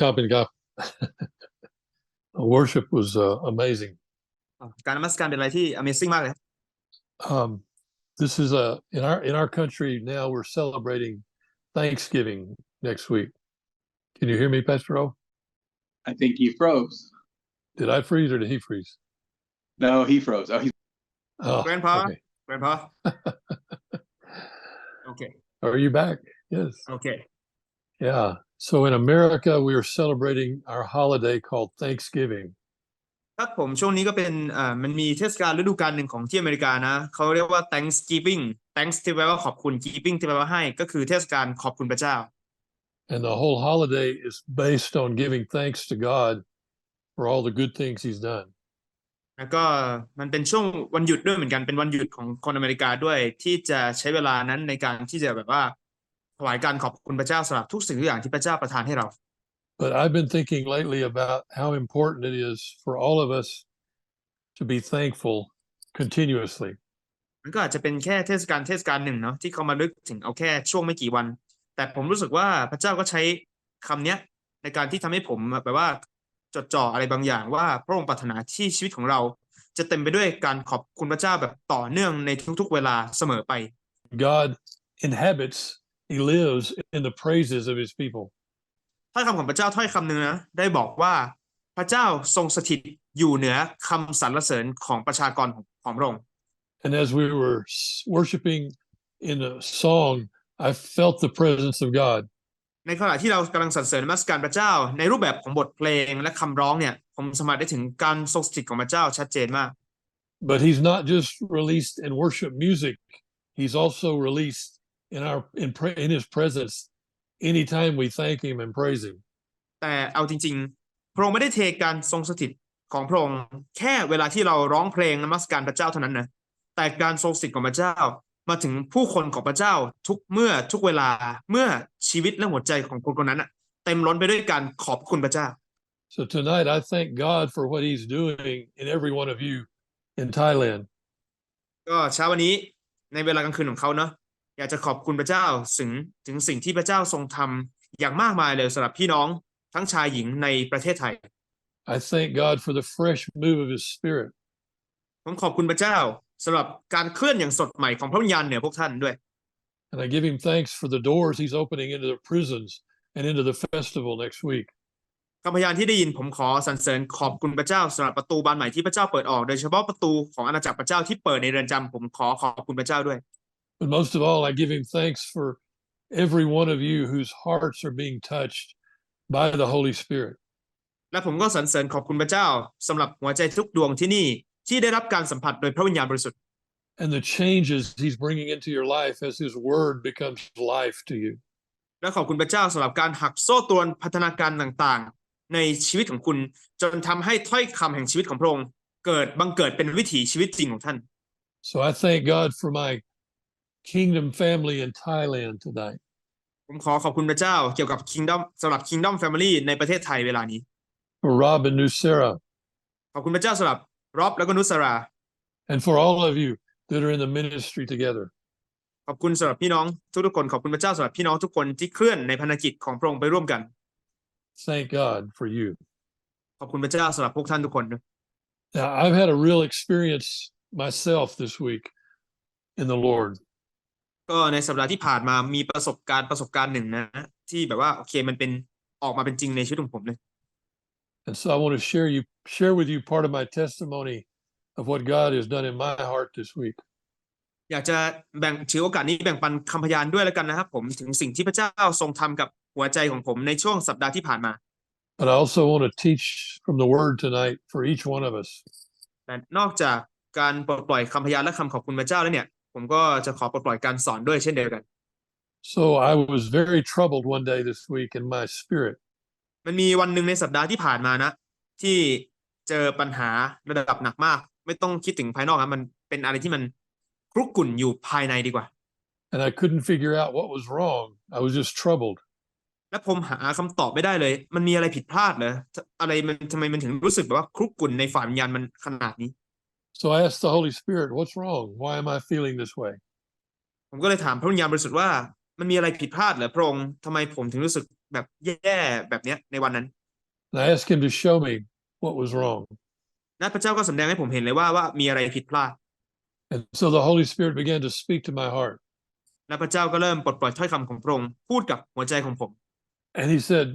ครับเป็นครับ worship was uh, amazing อ๋อการนมัสการเป็นอะไรที่ Amazing มากเลย um, this is a in our in our country now we're celebrating Thanksgiving next week. Can you hear me, Pastor O? I think he froze. Did I freeze or did he freeze? No, he froze. Oh, he's Oh, Grandpa? okay. Grandpa โอเค Are you back? Yes. โอเค Yeah. So in America, we are celebrating our holiday called Thanksgiving. ครับผมช่วงนี้ก็เป็นอ่ามันมีเทศกาลฤดูกาลหนึ่งของที่อเมริกานะเขาเรียกว่า Thanksgiving Thanks ที่แปลว่าขอบคุณ Giving ที่แปลว่าให้ก็คือเทศกาลขอบคุณพระเจ้า And the whole holiday is based on giving thanks to God for all the good things He's done. แล้วก็มันเป็นช่วงวันหยุดด้วยเหมือนกันเป็นวันหยุดของคนอเมริกาด้วยที่จะใช้เวลานั้นในการที่จะแบบว่า ถวายการขอบคุณพระเจ้าสำหรับทุกสิ่งทุกอย่างที่พระเจ้าประทานให้เรา But I've been thinking lately about how important it is for all of us to be thankful continuously. มันก็อาจจะเป็นแค่เทศกาลเทศกาลหนึ่งเนาะที่เขามาลึกถึงเอาแค่ช่วงไม่กี่วัน แต่ผมรู้สึกว่าพระเจ้าก็ใช้คำเนี้ยในการที่ทำให้ผมแบบว่าจดจ่ออะไรบางอย่างว่าพระองค์ปรารถนาที่ชีวิตของเรา จะเต็มไปด้วยการขอบคุณพระเจ้าแบบต่อเนื่องในทุกๆเวลาเสมอไป God inhabits, He lives in the praises of His people. ถ้อยคำของพระเจ้าถ้อยคำหนึ่งนะได้บอกว่าพระเจ้าทรงสถิตอยู่เหนือคำสรรเสริญของประชากรของของพระองค์ And as we were s- worshiping in a song, I felt the presence of God. ในขณะที่เรากำลังสรรเสริญนมัสการพระเจ้า ในรูปแบบของบทเพลงและคำร้องเนี่ย ผมสัมผัสได้ถึงการทรงสถิตของพระเจ้าชัดเจนมาก But He's not just released in worship music, He's also released in our in, pre- in His presence anytime we thank Him and praise Him. แต่เอาจริงๆ พระองค์ไม่ได้เทการทรงสถิตของพระองค์แค่เวลาที่เราร้องเพลงนมัสการพระเจ้าเท่านั้นนะ แต่การทรงสถิตของพระเจ้ามาถึงผู้คนของพระเจ้าทุกเมื่อทุกเวลาเมื่อชีวิตและหัวใจของคนคนนั้นน่ะเต็มล้นไปด้วยการขอบคุณพระเจ้า So tonight, I thank God for what He's doing in every one of you in Thailand. ก็เช้าวันนี้ในเวลากลางคืนของเขาเนาะ อยากจะขอบคุณพระเจ้าถึงถึงสิ่งที่พระเจ้าทรงทำอย่างมากมายเลยสำหรับพี่น้องทั้งชายหญิงในประเทศไทย I thank God for the fresh move of His Spirit. ผมขอบคุณพระเจ้าสำหรับการเคลื่อนอย่างสดใหม่ของพระวิญญาณเหนือพวกท่านด้วย And I give Him thanks for the doors He's opening into the prisons and into the festival next week. คำพยานที่ได้ยินผมขอสรรเสริญขอบคุณพระเจ้าสำหรับประตูบานใหม่ที่พระเจ้าเปิดออกโดยเฉพาะประตูของอาณาจักรพระเจ้าที่เปิดในเรือนจำผมขอขอบคุณพระเจ้าด้วย But most of all, I give Him thanks for every one of you whose hearts are being touched by the Holy Spirit. และผมก็สรรเสริญขอบคุณพระเจ้าสำหรับหัวใจทุกดวงที่นี่ที่ได้รับการสัมผัสโดยพระวิญญาณบริสุทธิ์ and the changes He's bringing into your life as His Word becomes life to you. และขอบคุณพระเจ้าสำหรับการหักโซ่ตรวนพัฒนาการต่างๆ ในชีวิตของคุณจนทำให้ถ้อยคำแห่งชีวิตของพระองค์เกิดบังเกิดเป็นวิถีชีวิตจริงของท่าน So I thank God for my kingdom family in Thailand tonight. ผมขอขอบคุณพระเจ้าเกี่ยวกับ Kingdom สำหรับ Kingdom Family ในประเทศไทยเวลานี้ For Rob and Nusera, ขอบคุณพระเจ้าสำหรับรอบแล้วก็นุสรา and for all of you that are in the ministry together. ขอบคุณสำหรับพี่น้องทุกๆคนขอบคุณพระเจ้าสำหรับพี่น้องทุกคนที่เคลื่อนในพันธกิจของพระองค์ไปร่วมกัน Thank God for you. ขอบคุณพระเจ้าสำหรับพวกท่านทุกคนด้วย Now, I've had a real experience myself this week in the Lord. ก็ในสัปดาห์ที่ผ่านมามีประสบการณ์ประสบการณ์หนึ่งนะ ที่แบบว่าโอเคมันเป็นออกมาเป็นจริงในชีวิตของผมเลย And so I want to share you share with you part of my testimony of what God has done in my heart this week. อยากจะแบ่งถือโอกาสนี้แบ่งปันคำพยานด้วยแล้วกันนะครับผมถึงสิ่งที่พระเจ้าทรงทำกับหัวใจของผมในช่วงสัปดาห์ที่ผ่านมา But I also want to teach from the Word tonight for each one of us. แต่นอกจากการปลดปล่อยคำพยานและคำขอบคุณพระเจ้าแล้วเนี่ย ผมก็จะขอปลดปล่อยการสอนด้วยเช่นเดียวกัน So I was very troubled one day this week in my spirit. มันมีวันหนึ่งในสัปดาห์ที่ผ่านมานะ ที่เจอปัญหาระดับหนักมาก ไม่ต้องคิดถึงภายนอกครับมันเป็นอะไรที่มันครุกรุ่นอยู่ภายในดีกว่า and I couldn't figure out what was wrong. I was just troubled. และผมหาคำตอบไม่ได้เลย มันมีอะไรผิดพลาดเหรออะไรมันทำไมมันถึงรู้สึกแบบว่าครุกรุ่นในฝ่ายวิญญาณมันขนาดนี้ So I asked the Holy Spirit, What's wrong? Why am I feeling this way? ผมก็เลยถามพระวิญญาณบริสุทธิ์ว่า มันมีอะไรผิดพลาดเหรอพระองค์ทำไมผมถึงรู้สึกแบบแย่แบบเนี้ยในวันนั้น And I asked him to show me what was wrong. และพระเจ้าก็สำแดงให้ผมเห็นเลยว่าว่ามีอะไรผิดพลาด And so the Holy Spirit began to speak to my heart. และพระเจ้าก็เริ่มปลดปล่อยถ้อยคำของพระองค์พูดกับหัวใจของผม And he said,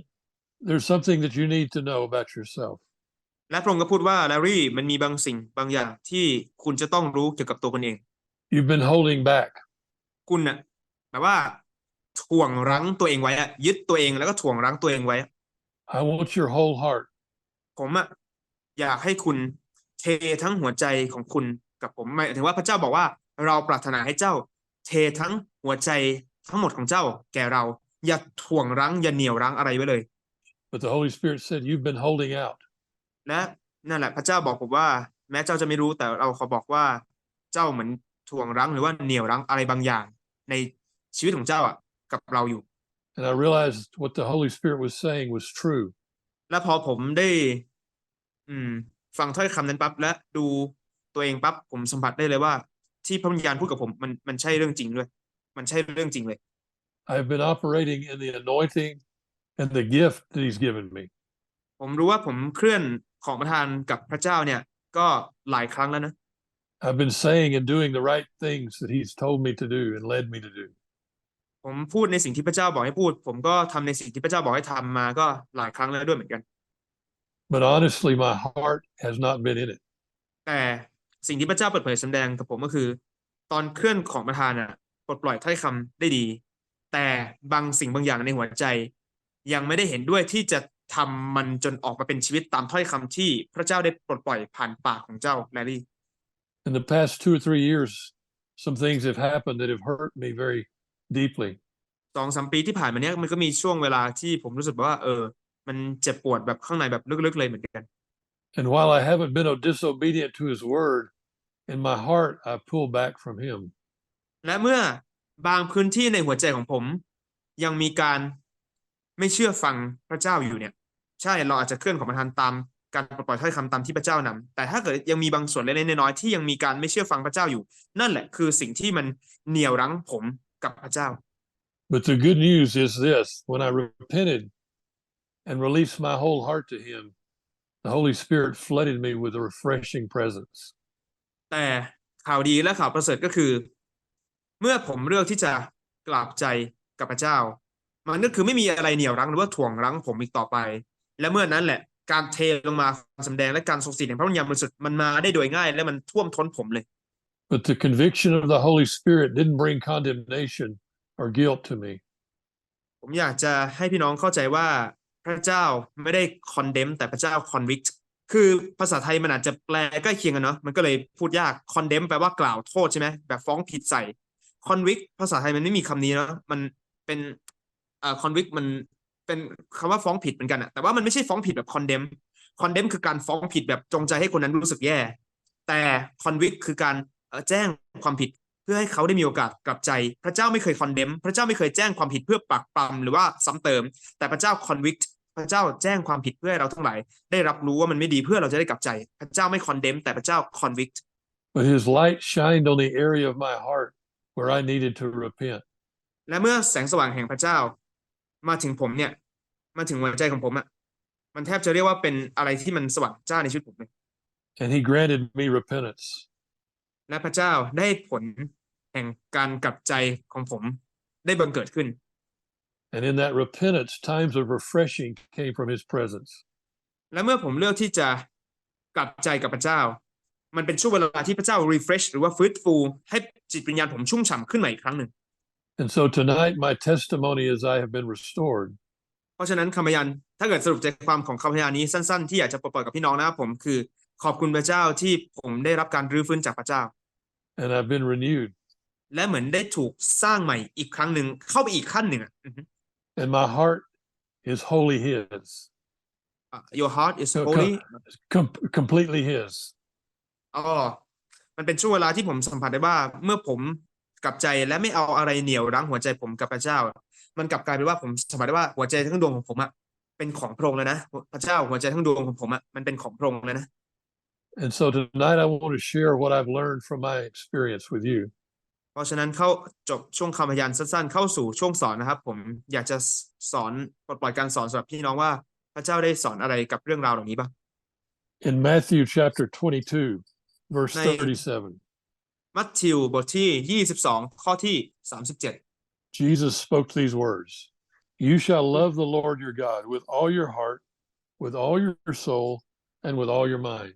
There's something that you need to know about yourself. และพระองค์ก็พูดว่าแลรี่มันมีบางสิ่งบางอย่างที่คุณจะต้องรู้เกี่ยวกับตัวคุณเอง You've been holding back. คุณน่ะแบบว่าถ่วงรั้งตัวเองไว้อะยึดตัวเองแล้วก็ถ่วงรั้งตัวเองไว้ I want your whole heart. ผมอะอยากให้คุณเททั้งหัวใจของคุณกับผมหมายถึงว่าพระเจ้าบอกว่าเราปรารถนาให้เจ้า เททั้งหัวใจทั้งหมดของเจ้า แก่เราอย่าถ่วงรั้งอย่าเหนี่ยวรั้งอะไรไว้เลย But the Holy Spirit said, You've been holding out. และนั่นแหละพระเจ้าบอกผมว่า แม้เจ้าจะไม่รู้แต่เราขอบอกว่าเจ้าเหมือนถ่วงรั้งหรือว่าเหนี่ยวรั้งอะไรบางอย่าง ในชีวิตของเจ้าอะกับเราอยู่ And I realized what the Holy Spirit was saying was true. และพอผมได้ อืม ฟังถ้อยคำนั้นปั๊บและดูตัวเองปั๊บผมสัมผัสได้เลยว่า ที่พระวิญญาณพูดกับผมมันมันใช่เรื่องจริงด้วย มันใช่เรื่องจริงเลย I've been operating in the anointing and the gift that He's given me. ผมรู้ว่าผมเคลื่อน ของประทานกับพระเจ้าเนี่ยก็หลายครั้งแล้วนะ I've been saying and doing the right things that He's told me to do and led me to do. ผมพูดในสิ่งที่พระเจ้าบอกให้พูด ผมก็ทำในสิ่งที่พระเจ้าบอกให้ทำมาก็หลายครั้งแล้วด้วยเหมือนกัน But honestly, my heart has not been in it. แต่สิ่งที่พระเจ้าเปิดเผยแสดงกับผมก็คือ ตอนเคลื่อนของประทานอะปลดปล่อยถ้อยคำได้ดี แต่บางสิ่งบางอย่างในหัวใจ ยังไม่ได้เห็นด้วยที่จะ ทำมันจนออกมาเป็นชีวิตตามถ้อยคำที่พระเจ้าได้ปลดปล่อยผ่านปากของเจ้าแลลี่ In the past two or three years, some things have happened that have hurt me very deeply. สองสามปีที่ผ่านมาเนี้ยมันก็มีช่วงเวลาที่ผมรู้สึกว่า เออ มันเจ็บปวดแบบข้างในแบบลึกๆเลยเหมือนกัน And while I haven't been disobedient to His word, in my heart, I pull back from Him. และเมื่อบางพื้นที่ในหัวใจของผม ยังมีการไม่เชื่อฟังพระเจ้าอยู่เนี่ย ใช่เราอาจจะเคลื่อนของประทานตามการปลดปล่อยถ้อยคำตามที่พระเจ้านำแต่ถ้าเกิดยังมีบางส่วนเล็กๆน้อยๆที่ยังมีการไม่เชื่อฟังพระเจ้าอยู่ นั่นแหละคือสิ่งที่มันเหนี่ยวรั้งผมกับพระเจ้า But the good news is this when I repented and released my whole heart to Him, the Holy Spirit flooded me with a refreshing presence. แต่ข่าวดีและข่าวประเสริฐก็คือ เมื่อผมเลือกที่จะกลับใจกับพระเจ้า มันก็คือไม่มีอะไรเหนี่ยวรั้งหรือว่าถ่วงรั้งผมอีกต่อไป และเมื่อนั้นแหละการเทลงมาความสำแดงและการทรงสิทธิ์แห่งพระวิญญาณบริสุทธิ์มันมาได้โดยง่ายและมันท่วมท้นผมเลย But the conviction of the Holy Spirit didn't bring condemnation or guilt to me. ผมอยากจะให้พี่น้องเข้าใจว่าพระเจ้าไม่ได้ condemn แต่พระเจ้า convict คือภาษาไทยมันอาจจะแปลใกล้เคียงกันเนาะมันก็เลยพูดยาก condemn แปลว่ากล่าวโทษใช่ไหมแบบฟ้องผิดใส่ convict ภาษาไทยมันไม่มีคำนี้เนาะมันเป็นอ่า convict มัน เป็นคำว่าฟ้องผิดเหมือนกันอะแต่ว่ามันไม่ใช่ฟ้องผิดแบบ condemn condemn คือการฟ้องผิดแบบจงใจให้คนนั้นรู้สึกแย่ แต่ convict คือการเอ่อแจ้งความผิดเพื่อให้เขาได้มีโอกาสกลับใจ พระเจ้าไม่เคย condemn พระเจ้าไม่เคยแจ้งความผิดเพื่อปักปำหรือว่าซ้ำเติม แต่พระเจ้า convict พระเจ้าแจ้งความผิดเพื่อให้เราทั้งหลายได้รับรู้ว่ามันไม่ดีเพื่อเราจะได้กลับใจ พระเจ้าไม่ condemn แต่พระเจ้า convict But His light shined on the area of my heart where I needed to repent. และเมื่อแสงสว่างแห่งพระเจ้า มาถึงผมเนี่ย มาถึงหัวใจของผมอะมันแทบจะเรียกว่าเป็นอะไรที่มันสว่างจ้าในชีวิตผมเลย And He granted me repentance. และพระเจ้าได้ผลแห่งการกลับใจของผมได้บังเกิดขึ้น And in that repentance, times of refreshing came from His presence. และเมื่อผมเลือกที่จะกลับใจกับพระเจ้า มันเป็นช่วงเวลาที่พระเจ้า refresh หรือว่าฟื้นฟูให้จิตวิญญาณผมชุ่มฉ่ำขึ้นมาอีกครั้งหนึ่ง And so tonight, my testimony is I have been restored. เพราะฉะนั้นคำพยานถ้าเกิดสรุปใจความของคำพยานนี้สั้นๆ ที่อยากจะปลดปล่อยกับพี่น้องนะครับผมคือขอบคุณพระเจ้าที่ผมได้รับการรื้อฟื้นจากพระเจ้า and I've been renewed. และเหมือนได้ถูกสร้างใหม่อีกครั้งหนึ่งเข้าไปอีกขั้นหนึ่งอะอือฮึ And my heart is wholly His, อะ your heart is So, holy com- completely His. อ๋อมันเป็นช่วงเวลาที่ผมสัมผัสได้ว่า เมื่อผม กลับใจและไม่เอาอะไรเหนี่ยวรั้งหัวใจผมกับพระเจ้า มันกลับกลายเป็นว่าผมสัมผัสได้ว่าหัวใจทั้งดวงของผมอะเป็นของพระองค์แล้วนะพระเจ้าหัวใจทั้งดวงของผมอะมันเป็นของพระองค์แล้วนะ And so tonight, I want to share what I've learned from my experience with you. เพราะฉะนั้นเข้าจบช่วงคำพยานสั้นๆ เข้าสู่ช่วงสอนนะครับ ผมอยากจะสอนปลดปล่อยการสอนสำหรับพี่น้องว่าพระเจ้าได้สอนอะไรกับเรื่องราวเหล่านี้บ้าง In Matthew chapter 22, verse Nay. 37, มัทธิวบทที่ 22 ข้อที่ 37 Jesus spoke these words You shall love the Lord your God with all your heart, with all your soul, and with all your mind.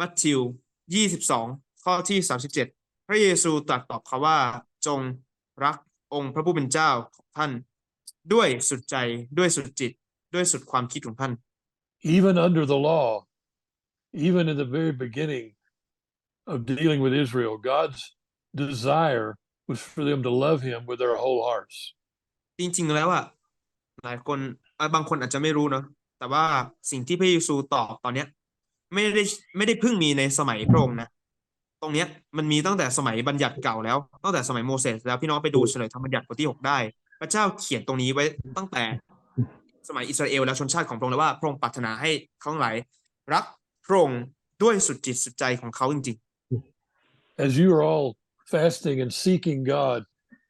มัทธิว 22 ข้อที่ 37 พระเยซูตรัสตอบเขาว่า จงรักองค์พระผู้เป็นเจ้าของท่าน ด้วยสุดใจด้วยสุดจิต ด้วยสุดความคิดของท่าน Even under the law, even in the very beginning of dealing with Israel, God's desire was for them to love him with their whole hearts. จริงๆแล้วอะหลายคนบางคนอาจจะไม่รู้เนอะแต่ว่าสิ่งที่พระเยซูตอบตอนเนี้ย ไม่ได้ไม่ได้เพิ่งมีในสมัยพระองค์นะตรงเนี้ยมันมีตั้งแต่สมัยบัญญัติเก่าแล้วตั้งแต่สมัยโมเสสแล้วพี่น้องไปดูเฉลยธรรมบัญญัติบทที่หกได้ พระเจ้าเขียนตรงนี้ไว้ตั้งแต่สมัยอิสราเอลและชนชาติของพระองค์แล้วว่าพระองค์ปรารถนาให้เขาทั้งหลายรักพระองค์ด้วยสุดจิตสุดใจของเขาจริง As you are all fasting and seeking God,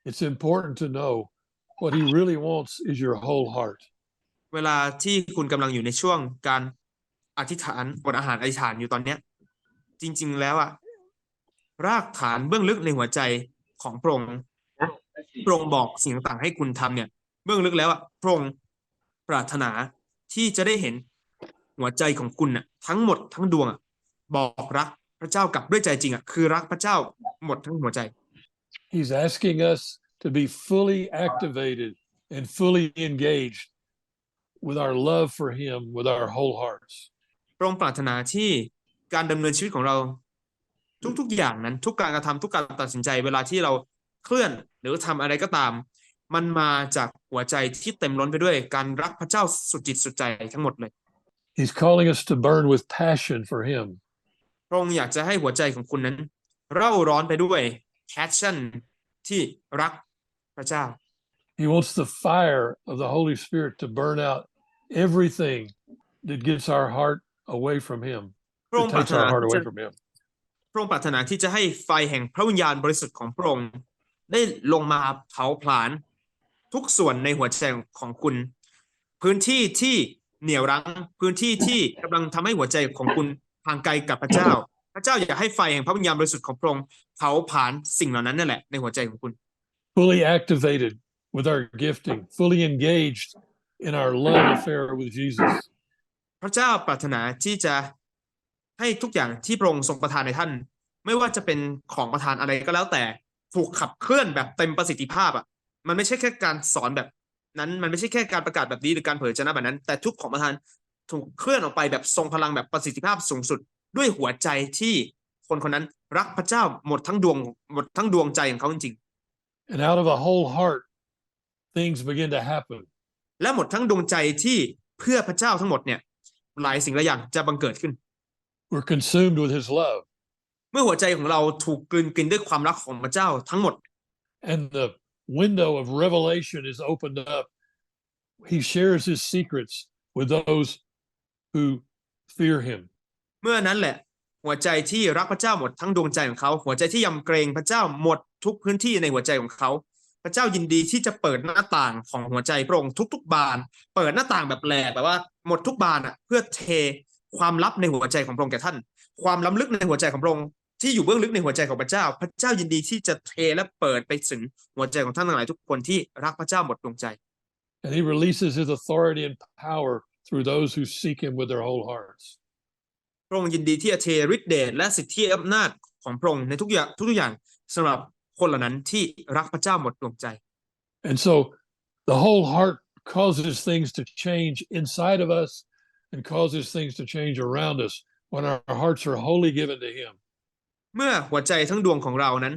it's important to know what he really wants is your whole heart. เวลาที่คุณกำลังอยู่ในช่วงการอธิษฐานอดอาหารอธิษฐานอยู่ตอนเนี้ย จริง ๆ แล้วอะรากฐานเบื้องลึกในหัวใจของพระองค์พระองค์บอกสิ่งต่างๆให้คุณทำเนี่ย เบื้องลึกแล้วอะพระองค์ปรารถนาที่จะได้เห็นหัวใจของคุณน่ะทั้งหมดทั้งดวงอะบอกรัก พระเจ้ากับด้วยใจจริงอะคือรักพระเจ้าหมดทั้งหัวใจ He's asking us to be fully activated and fully engaged with our love for him with our whole hearts. พระองค์ปรารถนาที่การดำเนินชีวิตของเราทุกๆอย่างนั้น ทุกการกระทำทุกการตัดสินใจ เวลาที่เราเคลื่อนหรือทำอะไรก็ตาม มันมาจากหัวใจที่เต็มล้นไปด้วยการรักพระเจ้าสุดจิตสุดใจทั้งหมดเลย He's calling us to burn with passion for him. พระองค์อยากจะให้หัวใจของคุณนั้น เร่าร้อนไปด้วย passion ที่รักพระเจ้า He wants the fire of the Holy Spirit to burn out everything that gets our heart away from him, พระอง that ค์ปราร takes ถนา our heart ที่ away จะ from him. พระองค์ปรารถนาที่จะให้ไฟแห่งพระวิญญาณบริสุทธิ์ของพระองค์ได้ลงมาเผาผลาญทุกส่วนในหัวใจของคุณ พื้นที่ที่เหนี่ยวรั้ง พื้นที่ที่กำลังทำให้หัวใจของคุณ ห่างไกลกับพระเจ้า พระเจ้าอยากให้ไฟแห่งพระวิญญาณบริสุทธิ์ของพระองค์เผาผลาญสิ่งเหล่านั้นนั่นแหละในหัวใจของคุณ Fully activated with our gifting, fully engaged in our love affair with Jesus. พระเจ้าปรารถนาที่จะให้ทุกอย่างที่พระองค์ทรงประทานในท่าน ไม่ว่าจะเป็นของประทานอะไรก็แล้วแต่ถูกขับเคลื่อนแบบเต็มประสิทธิภาพอะ มันไม่ใช่แค่การสอนแบบนั้น มันไม่ใช่แค่การประกาศแบบนี้หรือการเผยชนะแบบนั้น แต่ทุกของประทาน ถูกเคลื่อนออกไปแบบทรงพลังแบบประสิทธิภาพสูงสุด ด้วยหัวใจที่คนคนนั้นรักพระเจ้าหมดทั้งดวงหมดทั้งดวงใจของเขาจริง And out of a whole heart, things begin to happen. ๆและหมดทั้งดวงใจที่เพื่อพระเจ้าทั้งหมดเนี่ย หลายสิ่งหลายอย่างจะบังเกิดขึ้น We're consumed with his love. เมื่อหัวใจของเราถูกกลืนกินด้วยความรักของพระเจ้าทั้งหมด and the window of revelation is opened up. He shares his secrets with those who fear him. เมื่อนั้นแหละ หัวใจที่รักพระเจ้าหมดทั้งดวงใจของเขา หัวใจที่ยำเกรงพระเจ้าหมดทุกพื้นที่ในหัวใจของเขา พระเจ้ายินดีที่จะเปิดหน้าต่างของหัวใจพระองค์ทุก ๆ บาน เปิดหน้าต่างแบบแหลกแบบว่าหมดทุกบานอะ เพื่อเทความลับในหัวใจของพระองค์แก่ท่าน ความล้ำลึกในหัวใจของพระองค์ที่อยู่เบื้องลึกในหัวใจของพระเจ้า พระเจ้ายินดีที่จะเทและเปิดไปถึงหัวใจของท่านทั้งหลายทุกคนที่รักพระเจ้าหมดดวงใจ And he releases his authority and power through those who seek him with their whole hearts. พระองค์ยินดีที่จะเทฤทธิเดชและสิทธิอำนาจของพระองค์ในทุกอย่างทุกๆอย่างสำหรับคนเหล่านั้นที่รักพระเจ้าหมดดวงใจ And so the whole heart causes things to change inside of us and causes things to change around us when our hearts are wholly given to him. เมื่อหัวใจทั้งดวงของเรานั้น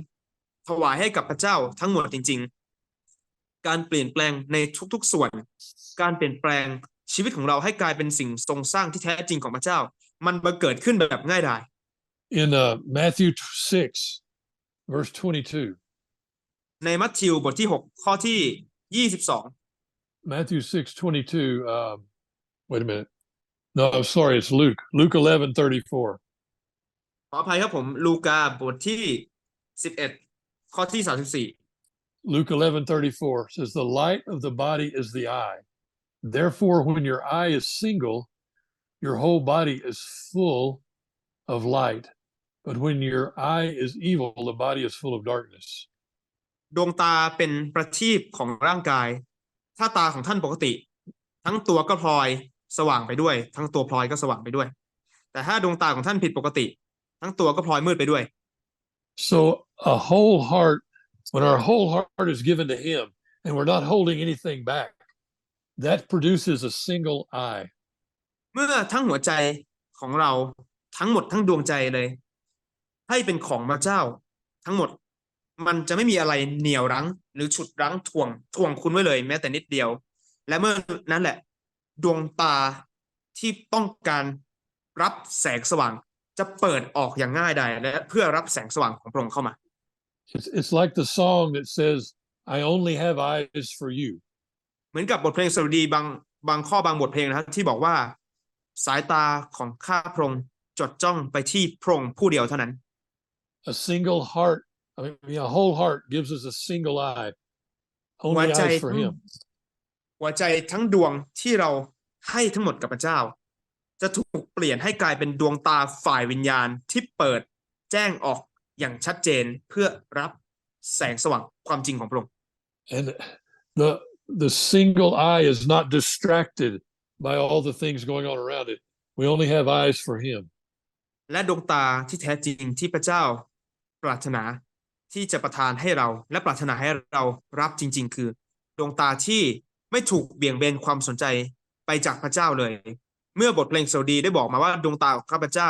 ถวายให้กับพระเจ้าทั้งหมดจริง ๆ การเปลี่ยนแปลงในทุกๆส่วน การเปลี่ยนแปลง ชีวิตของเราให้กลายเป็นสิ่งทรงสร้างที่แท้จริงของพระเจ้า มันบังเกิดขึ้นแบบง่ายดาย In uh, Matthew 6, verse 22, ในมัทธิวบทที่ 6 ข้อที่ 22 Matthew 6, 22, um, wait a minute. No, I'm sorry, it's Luke. Luke 11, 34. ขออภัยครับผมลูกาบทที่ 11 ข้อที่สามสิบสี่ Luke 11:34 says the light of the body is the eye. Therefore when your eye is single, your whole body is full of light. But when your eye is evil, the body is full of darkness. ดวงตาเป็นประทีปของร่างกาย ถ้าตาของท่านปกติ ทั้งตัวก็พลอยสว่างไปด้วย ทั้งตัวพลอยก็สว่างไปด้วย แต่ถ้าดวงตาของท่านผิดปกติ ทั้งตัวก็พลอยมืดไปด้วย So a whole heart, when our whole heart is given to him and we're not holding anything back, that produces a single eye. เมื่อทั้งหัวใจของเราทั้งหมดทั้งดวงใจเลย ให้เป็นของพระเจ้า ทั้งหมดมันจะไม่มีอะไรเหนี่ยวรั้ง หรือฉุดรั้งถ่วงถ่วงคุณไว้เลย แม้แต่นิดเดียว และเมื่อนั้นแหละ ดวงตาที่ต้องการรับแสงสว่าง จะเปิดออกอย่างง่ายดายและเพื่อรับแสงสว่างของพระองค์เข้ามา It's, it's like the song that says, I only have eyes for you. เหมือนกับบทเพลงสดุดีบางบางข้อบางบทเพลงนะครับ ที่บอกว่าสายตาของข้าพระองค์จดจ้องไปที่พระองค์ผู้เดียวเท่านั้น A single heart, I mean, a whole heart gives us a single eye. หัว Only ใจ eyes for ทั้ง him. หัวใจทั้งดวงที่เราให้ทั้งหมดกับพระเจ้า จะถูกเปลี่ยนให้กลายเป็นดวงตาฝ่ายวิญญาณที่เปิดแจ้งออกอย่างชัดเจนเพื่อรับแสงสว่างความจริงของพระองค์ And the the single eye is not distracted by all the things going on around it. We only have eyes for him. และดวงตาที่แท้จริงที่พระเจ้าปรารถนาที่จะประทานให้เรา และปรารถนาให้เรารับจริง ๆ คือ ดวงตาที่ไม่ถูกเบี่ยงเบนความสนใจไปจากพระเจ้าเลย เมื่อบทเพลงสดีได้บอกมาว่าดวงตาของข้าพเจ้า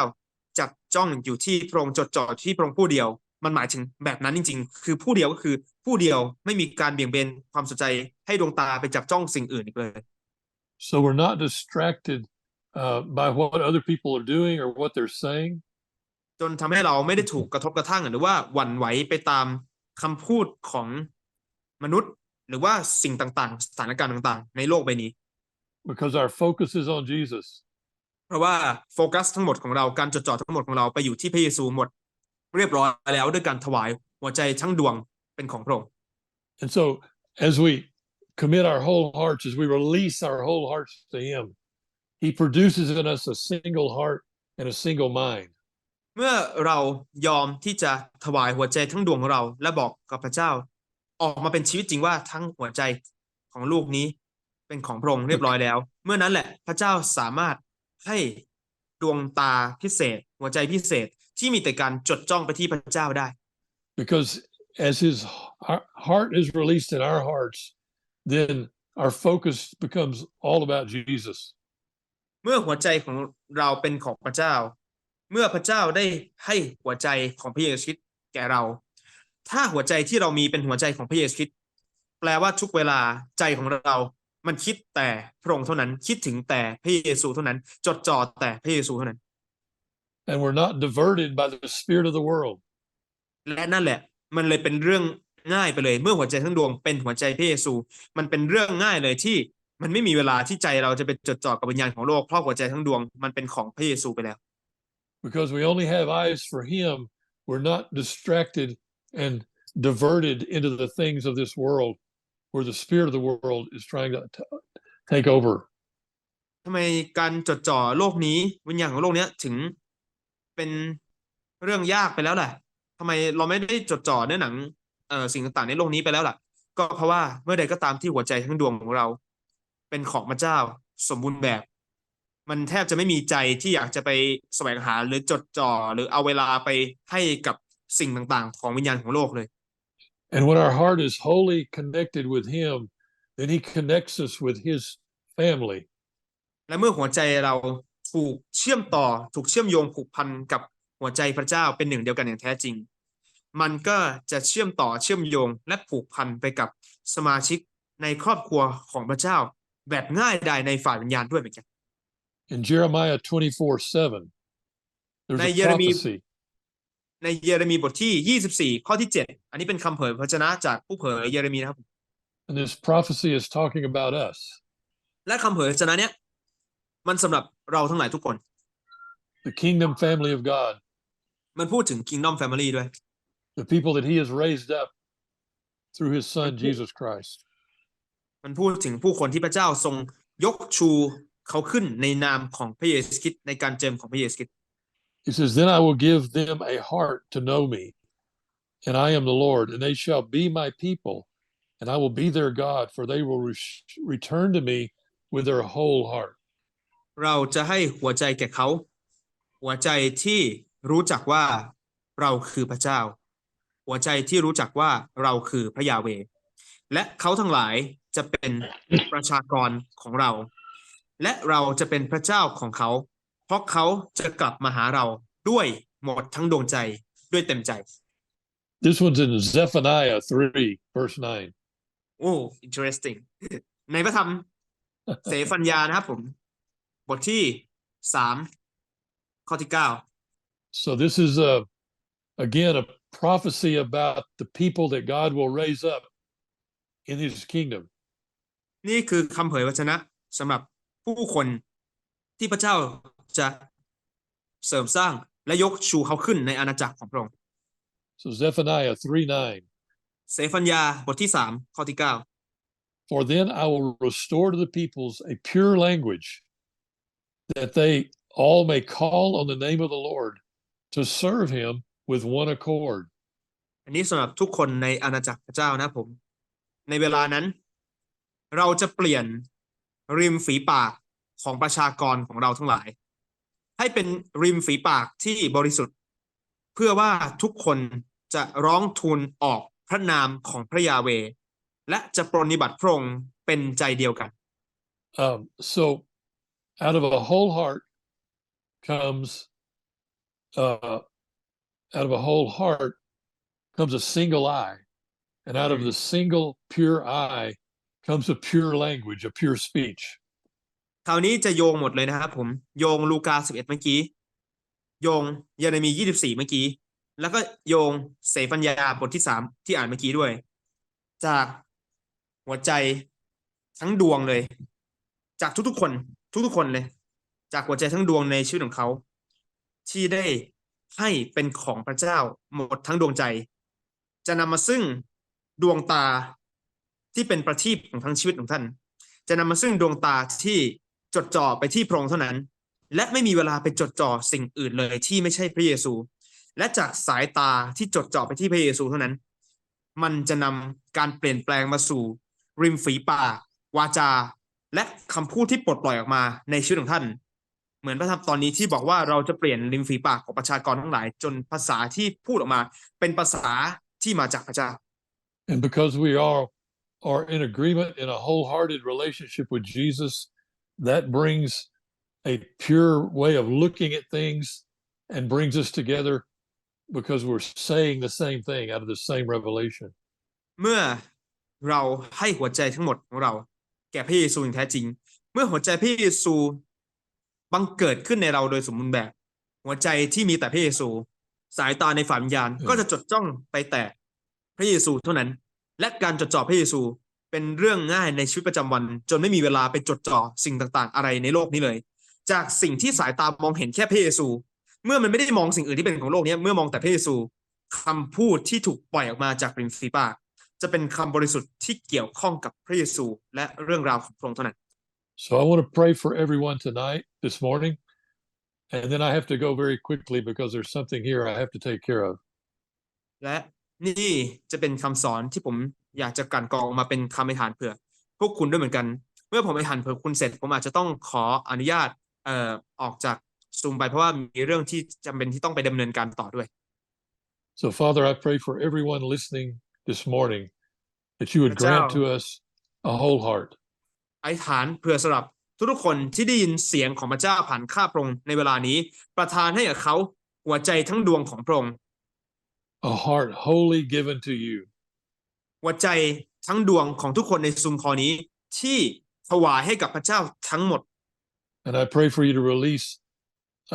จับจ้องอยู่ที่พระองค์จดจ่อที่พระองค์ผู้เดียว มันหมายถึงแบบนั้นจริง ๆ คือผู้เดียวก็คือผู้เดียวไม่มีการเบี่ยงเบนความสนใจให้ดวงตาไปจับจ้องสิ่งอื่นอีกเลย So we're not distracted uh, by what other people are doing or what they're saying. จนทำให้เราไม่ได้ถูกกระทบกระทั่งหรือว่าหวั่นไหวไปตามคำพูดของมนุษย์ หรือว่าสิ่งต่างๆ สถานการณ์ต่างๆ ในโลกใบนี้ because our focus is on Jesus. เพราะว่าโฟกัสทั้งหมดของเราการจดจ่อทั้งหมดของเราไปอยู่ที่พระเยซูหมด เรียบร้อยแล้วด้วยการถวายหัวใจทั้งดวงเป็นของพระองค์ And so as we commit our whole hearts, as we release our whole hearts to him, he produces in us a single heart and a single mind. เมื่อเรายอมที่จะถวายหัวใจทั้งดวงของเรา และบอกกับพระเจ้า ออกมาเป็นชีวิตจริงว่าทั้งหัวใจของลูกนี้เป็นของพระองค์เรียบร้อยแล้ว เมื่อนั้นแหละพระเจ้าสามารถให้ดวงตาพิเศษ หัวใจพิเศษ ที่มีแต่การจดจ้องไปที่พระเจ้าได้ Because as his our heart is released in our hearts, then our focus becomes all about Jesus. เมื่อหัวใจของเราเป็นของพระเจ้า เมื่อพระเจ้าได้ให้หัวใจของพระเยซูคริสต์แก่เรา ถ้าหัวใจที่เรามีเป็นหัวใจของพระเยซูคริสต์แปลว่าทุกเวลาใจของเรา มันคิดแต่พระองค์เท่านั้น คิดถึงแต่พระเยซูเท่านั้น จดจ่อแต่พระเยซูเท่านั้น And we're not diverted by the spirit of the world. และนั่นแหละ มันเลยเป็นเรื่องง่ายไปเลย เมื่อหัวใจทั้งดวงเป็นหัวใจพระเยซู มันเป็นเรื่องง่ายเลยที่มันไม่มีเวลาที่ใจเราจะไปจดจ่อกับวิญญาณของโลกเพราะหัวใจทั้งดวงมันเป็นของพระเยซูไปแล้ว Because we only have eyes for him, we're not distracted and diverted into the things of this world where the spirit of the world is trying to t- take over. ทำไมการจดจ่อโลกนี้วิญญาณของโลกเนี้ยถึง เป็นเรื่องยากไปแล้วแหละทำไมเราไม่ได้จดจ่อในหนังเอ่อสิ่งต่างๆในโลกนี้ไปแล้วล่ะ ก็เพราะว่าเมื่อใดก็ตามที่หัวใจทั้งดวงของเรา เป็นของพระเจ้าสมบูรณ์แบบ มันแทบจะไม่มีใจที่อยากจะไปแสวงหาหรือจดจ่อหรือเอาเวลาไปให้กับสิ่งต่างๆ ของวิญญาณของโลกเลย And when our heart is wholly connected with him, then he connects us with his family. และเมื่อหัวใจเรา ถูกเชื่อมต่อถูกเชื่อมโยงผูกพันกับหัวใจพระเจ้าเป็นหนึ่งเดียวกันอย่างแท้จริง มันก็จะเชื่อมต่อเชื่อมโยงและผูกพันไปกับสมาชิกในครอบครัวของพระเจ้า แบบง่ายดายในฝ่ายวิญญาณด้วยเหมือนกัน In Jeremiah 24 7, there's Nay, a Jeremy- prophecy. ในเยเรมีบทที่ 24 ข้อที่ 7 อันนี้เป็นคำเผยพระชนะจากผู้เผยเยเรมีนะครับ And this prophecy is talking about us. และคำเผยพระชนะเนี้ยมันสำหรับ เราทั้งหลายทุกคน the kingdom family of God. มันพูดถึง Kingdom Family ด้วย the people that he has raised up through his son Mhm. Jesus Christ. มันพูดถึงผู้คนที่พระเจ้าทรงยกชูเขาขึ้นในนามของพระเยซูคริสต์ในการเจิมของพระเยซูคริสต์ He says, Then I will give them a heart to know me, and I am the Lord, and they shall be my people, and I will be their God, for they will re- return to me with their whole heart. เราจะให้หัวใจแก่เขา หัวใจที่รู้จักว่าเราคือพระเจ้า หัวใจที่รู้จักว่าเราคือพระยาเวห์และเขาทั้งหลายจะเป็นประชากรของเรา และเราจะเป็นพระเจ้าของเขา เพราะเขาจะกลับมาหาเราด้วยหมดทั้งดวงใจด้วยเต็มใจ This one's in Zephaniah 3, verse 9. โอ้ interesting ในพระธรรมเสฟัญญานะครับผม บทที่สามข้อที่เก้า So this is a again a prophecy about the people that God will raise up in his kingdom. นี่คือคำเผยวจนะสำหรับผู้คนที่พระเจ้าจะเสริมสร้างและยกชูเขาขึ้นในอาณาจักรของพระองค์ So Zephaniah 3 9. เสฟัญญาบทที่สามข้อที่เก้า For then I will restore to the peoples a pure language, that they all may call on the name of the Lord to serve him with one accord. อันนี้สำหรับทุกคนในอาณาจักรพระเจ้านะผม ในเวลานั้น เราจะเปลี่ยนริมฝีปากของประชากรของเราทั้งหลาย ให้เป็นริมฝีปากที่บริสุทธิ์ เพื่อว่าทุกคนจะร้องทูลออกพระนามของพระยาเวห์และจะปรนนิบัติพระองค์เป็นใจเดียวกัน Um, so out of a whole heart comes uh, out of a whole heart comes a single eye, and out of Mhm. the single pure eye comes a pure language, a pure speech. คราวนี้จะโยงหมดเลยนะครับผม โยงลูกาสิบเอ็ดเมื่อกี้ โยงเยเรมียี่สิบสี่เมื่อกี้ แล้วก็โยงเสฟัญญาบทที่สามที่อ่านเมื่อกี้ด้วย จากหัวใจทั้งดวงเลย จากทุกๆคน ทุกๆคนเลย จากหัวใจทั้งดวงในชีวิตของเขา ที่ได้ให้เป็นของพระเจ้าหมดทั้งดวงใจ จะนำมาซึ่งดวงตาที่เป็นประทีปของทั้งชีวิตของท่าน จะนำมาซึ่งดวงตาที่จดจ่อไปที่พระองค์เท่านั้น และไม่มีเวลาไปจดจ่อสิ่งอื่นเลยที่ไม่ใช่พระเยซู และจากสายตาที่จดจ่อไปที่พระเยซูเท่านั้น มันจะนำการเปลี่ยนแปลงมาสู่ ริมฝีปากวาจา และคำพูดที่ปลดปล่อยออกมาในชีวิตของท่าน เหมือนพระธรรมตอนนี้ที่บอกว่าเราจะเปลี่ยนริมฝีปากของประชากรทั้งหลาย จนภาษาที่พูดออกมา เป็นภาษาที่มาจากพระเจ้า And because we are are in agreement in a wholehearted relationship with Jesus, that brings a pure way of looking at things and brings us together because we're saying the same thing out of the same revelation. เมื่อเราให้หัวใจทั้งหมดของเรา แก่พระเยซูอย่างแท้จริง เมื่อหัวใจพระเยซูบังเกิดขึ้นในเราโดยสมบูรณ์แบบ หัวใจที่มีแต่พระเยซู สายตาในฝ่ายวิญญาณอืมก็จะจดจ้องไปแต่พระเยซูเท่านั้น และการจดจ่อพระเยซูเป็นเรื่องง่ายในชีวิตประจำวัน จนไม่มีเวลาไปจดจ่อสิ่งต่างๆ อะไรในโลกนี้เลย จากสิ่งที่สายตามองเห็นแค่พระเยซู เมื่อมันไม่ได้มองสิ่งอื่นที่เป็นของโลกนี้เมื่อมองแต่พระเยซูคำพูดที่ถูกปล่อยออกมาจากริมฝีปาก จะเป็นคำบริสุทธิ์ที่เกี่ยวข้องกับพระเยซูและเรื่องราวของพระองค์เท่านั้น So I want to pray for everyone tonight, this morning. And then I have to go very quickly because there's something here I have to take care of. และนี่จะเป็นคำสอนที่ผมอยากจะกลั่นกรองออกมาเป็นคำอธิษฐานเผื่อ พวกคุณด้วยเหมือนกัน เมื่อผมอธิษฐานเผื่อคุณเสร็จ ผมอาจจะต้องขออนุญาตเอ่อออกจากซูมไปเพราะว่ามีเรื่องที่จำเป็นที่ต้องไปดำเนินการต่อด้วย So, Father, I pray for everyone listening this morning that you would grant to us a whole heart. อธิษฐานเพื่อสำหรับทุกๆคนที่ได้ยินเสียงของพระเจ้าผ่านข้าพระองค์ในเวลานี้ ประทานให้กับเขาหัวใจทั้งดวงของพระองค์ a heart wholly given to you. หัวใจทั้งดวงของทุกคนในซุมคอนี้ ที่ถวายให้กับพระเจ้าทั้งหมด And I pray for you to release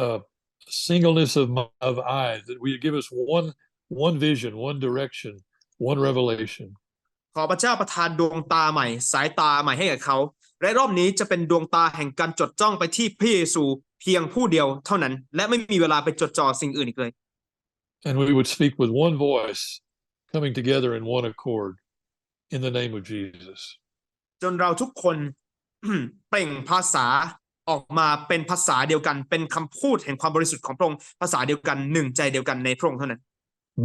uh, singleness of, mi- of eyes, that we give us one, one vision, one direction, one revelation. ขอพระเจ้าประทานดวงตาใหม่ สายตาใหม่ให้กับเขา และรอบนี้จะเป็นดวงตาแห่งการจดจ้องไปที่พระเยซูเพียงผู้เดียวเท่านั้น และไม่มีเวลาไปจดจ่อสิ่งอื่นอีกเลย and we would speak with one voice, coming together in one accord in the name of Jesus. จนเราทุกคนเปล่งภาษาออกมาเป็นภาษาเดียวกัน เป็นคำพูดแห่งความบริสุทธิ์ของพระองค์ภาษาเดียวกันหนึ่งใจเดียวกันในพระองค์เท่านั้น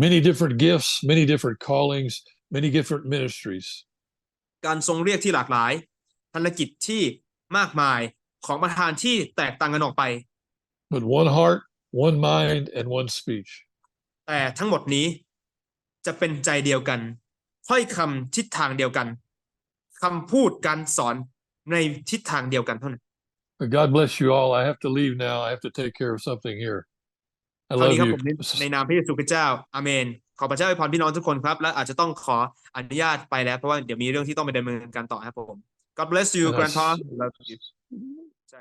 Many different gifts, many different callings, many different ministries. การทรงเรียกที่หลากหลายภารกิจที่มากมายของประธานที่แตกต่างกันออกไป but one heart, one mind, and one speech. แต่ทั้งหมดนี้จะเป็นใจเดียวกันถ้อยคำทิศทางเดียวกันคำพูดการสอนในทิศทางเดียวกันเท่านั้น But God bless you all. I have to leave now. I have to take care of something here. I เท่า love นี้ครับ you. ผมในในนามพระเยซูคริสต์เจ้าอาเมน ขอพระเจ้าอวยพรพี่น้องทุกคนครับ และอาจจะต้องขออนุญาตไปแล้ว เพราะว่าเดี๋ยวมีเรื่องที่ต้องไปดำเนินการต่อครับผม God bless you And I grandpa s- love you ใช่